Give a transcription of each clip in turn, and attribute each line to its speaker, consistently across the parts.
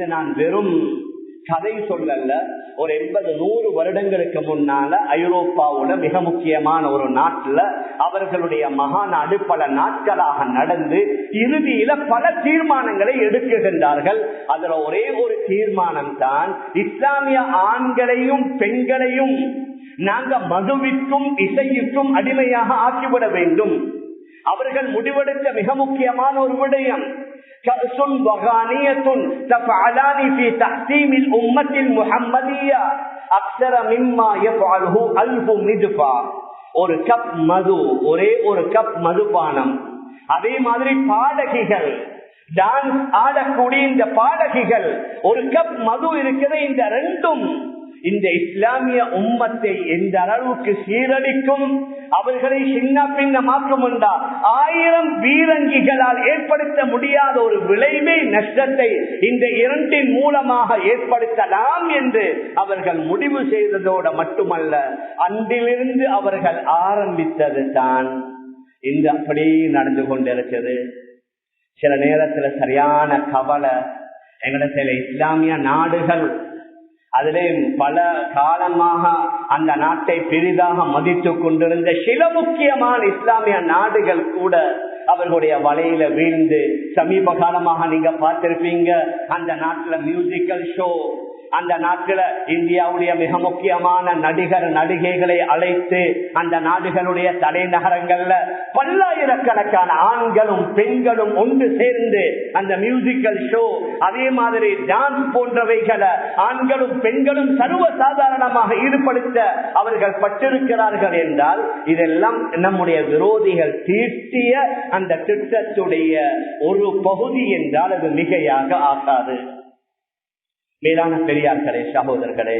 Speaker 1: இது நான் வெறும் கதை சொல்லல ஒரு எண்பது நூறு வருடங்களுக்கு முன்னால ஐரோப்பாவுல மிக முக்கியமான ஒரு நாட்டுல அவர்களுடைய மகாநாடு பல நாட்களாக நடந்து இறுதியில பல தீர்மானங்களை எடுக்குகின்றார்கள் அதுல ஒரே ஒரு தீர்மானம் தான் இஸ்லாமிய ஆண்களையும் பெண்களையும் நாங்க மதுவிற்கும் இசையிற்கும் அடிமையாக ஆக்கிவிட வேண்டும். அவர்கள் முடிவெடுத்த மிக முக்கியமான ஒரு விடயம் كأس وغانية تفعلان في تحسيم الأمة المحمدية أكثر مما يفعله ألف مدفع ஒரு கப் மது ஒரே ஒரு கப் மதுபானம் அதே மாதிரி பாடகிகள் டான்ஸ் ஆடக்கூடிய இந்த பாடகிகள் ஒரு கப் மது இருக்கிற இந்த ரெண்டும் இந்த இஸ்லாமிய உம்மத்தை எந்த அளவுக்கு சீரழிக்கும்? அவர்களை சின்ன பின்னமாக்கும் என்றா ஆயிரம் வீரங்கிகளால் ஏற்படுத்த முடியாத ஒரு விளைவை நஷ்டத்தை இந்த இரண்டின் மூலமாக ஏற்படுத்தலாம் என்று அவர்கள் முடிவு செய்ததோடு மட்டுமல்ல அன்றிலிருந்து அவர்கள் ஆரம்பித்தது தான். இந்த அப்படியே நடந்து கொண்டிருக்கிறது. சில நேரத்துல சரியான கவலை எங்கட சில இஸ்லாமிய நாடுகள் அதிலே பல காலமாக அந்த நாட்டை பெரிதாக மதித்து கொண்டிருந்த சில முக்கியமான இஸ்லாமிய நாடுகள் கூட அவர்களுடைய வலையில வீழ்ந்து சமீப காலமாக நீங்க பார்த்திருப்பீங்க அந்த நாட்டுல மியூசிக்கல் ஷோ அந்த நாட்கள இந்தியாவுடைய மிக முக்கியமான நடிகர் நடிகைகளை அழைத்து அந்த நாடுகளுடைய தலைநகரங்கள்ல பல்லாயிரக்கணக்கான ஆண்களும் பெண்களும் ஒன்று சேர்ந்து அந்த மியூசிக்கல் ஷோ அதே மாதிரி டான்ஸ் போன்றவைகளை ஆண்களும் பெண்களும் சர்வ சாதாரணமாக ஈடுபடுத்த அவர்கள் பட்டிருக்கிறார்கள் என்றால் இதெல்லாம் நம்முடைய விரோதிகள் தீர்த்திய அந்த திட்டத்துடைய ஒரு பகுதி என்றால் அது மிகையாக ஆகாது. மேலான பெரியார்களே சகோதரர்களே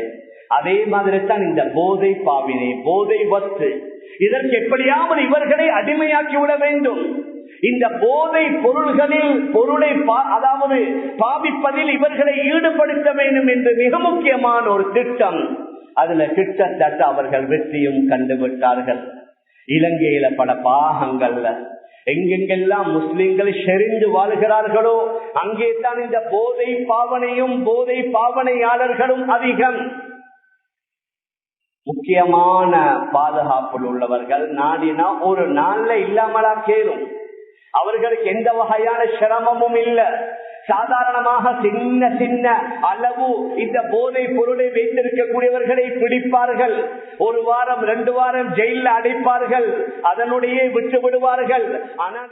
Speaker 1: அதே மாதிரி தான் இந்த போதை பாவினை போதை வத்து இதற்கு எப்படியாவது இவர்களை அடிமையாக்கி விட வேண்டும். இந்த போதை பொருள்களில் பொருளை அதாவது பாவிப்பதில் இவர்களை ஈடுபடுத்த வேண்டும் என்று மிக முக்கியமான ஒரு திட்டம். அதுல கிட்டத்தட்ட அவர்கள் வெற்றியும் கண்டுவிட்டார்கள். இலங்கையில பல பாகங்கள்ல எங்கெங்கெல்லாம் முஸ்லிம்கள் செறிந்து வாழ்கிறார்களோ அங்கே தான் இந்த போதை பாவனையும் போதை பாவனையாளர்களும் அதிகம். முக்கியமான பாதுகாப்பில் உள்ளவர்கள் நாடினா ஒரு நாள்ல இல்லாமலா கேளும். அவர்களுக்கு எந்த வகையான சிரமமும் இல்லை. சாதாரணமாக சின்ன சின்ன அளவு இந்த போதை பொருளை வைத்திருக்கக்கூடியவர்களை பிடிப்பார்கள். ஒரு வாரம் ரெண்டு வாரம் ஜெயில அடைப்பார்கள். அதனுடைய விட்டு விடுவார்கள் ஆனால்